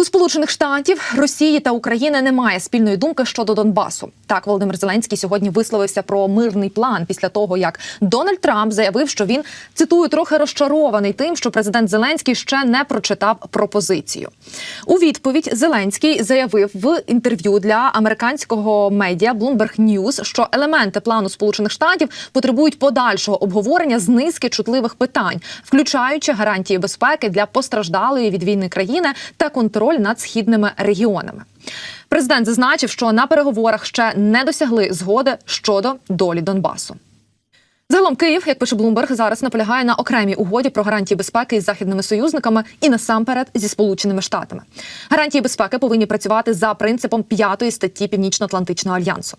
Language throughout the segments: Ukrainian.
У Сполучених Штатів Росії та України немає спільної думки щодо Донбасу. Так, Володимир Зеленський сьогодні висловився про мирний план після того, як Дональд Трамп заявив, що він цитую трохи розчарований тим, що президент Зеленський ще не прочитав пропозицію. У відповідь Зеленський заявив в інтерв'ю для американського медіа Bloomberg News, що елементи плану Сполучених Штатів потребують подальшого обговорення з низки чутливих питань, включаючи гарантії безпеки для постраждалої від війни країни та контроль над східними регіонами. Президент зазначив, що на переговорах ще не досягли згоди щодо долі Донбасу. Загалом Київ, як пише Блумберг, зараз наполягає на окремій угоді про гарантії безпеки із західними союзниками і насамперед зі сполученими штатами. Гарантії безпеки повинні працювати за принципом п'ятої статті Північно-Атлантичного альянсу.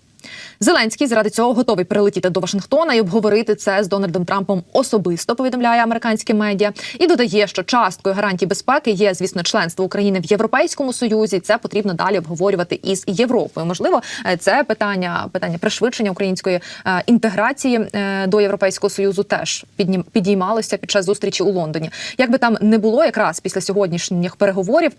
Зеленський заради цього готовий прилетіти до Вашингтона і обговорити це з Дональдом Трампом особисто. Повідомляє американське медіа і додає, що часткою гарантій безпеки є, звісно, членство України в Європейському Союзі. Це потрібно далі обговорювати із Європою. Можливо, е, це питання питання пришвидшення української е, інтеграції е, до Європейського союзу теж піднім- підіймалося під час зустрічі у Лондоні. Як би там не було, якраз після сьогоднішніх переговорів.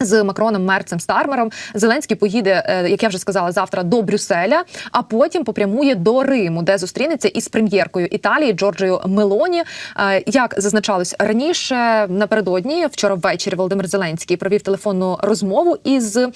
З Макроном, Мерцем, Стармером Зеленський поїде, е, як я вже сказала, завтра до Брюсселя, а потім попрямує до Риму, де зустрінеться із прем'єркою Італії Джорджією Мелоні. Е, Як зазначалось раніше, напередодні вчора ввечері Володимир Зеленський провів телефонну розмову із е,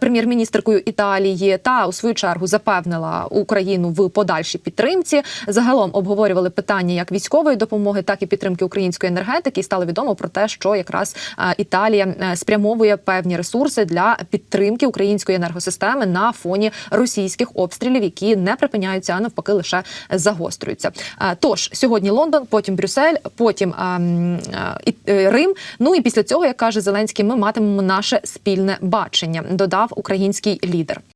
прем'єр-міністркою Італії та у свою чергу запевнила Україну в подальшій підтримці. Загалом обговорювали питання як військової допомоги, так і підтримки української енергетики. І стало відомо про те, що якраз Італія спрямовує певні ресурси для підтримки української енергосистеми на фоні російських обстрілів, які не припиняються, а навпаки лише загострюються. Тож сьогодні Лондон, потім Брюссель, потім е, Рим. Ну і після цього, як каже Зеленський, ми матимемо наше спільне бачення. Додав український лідер.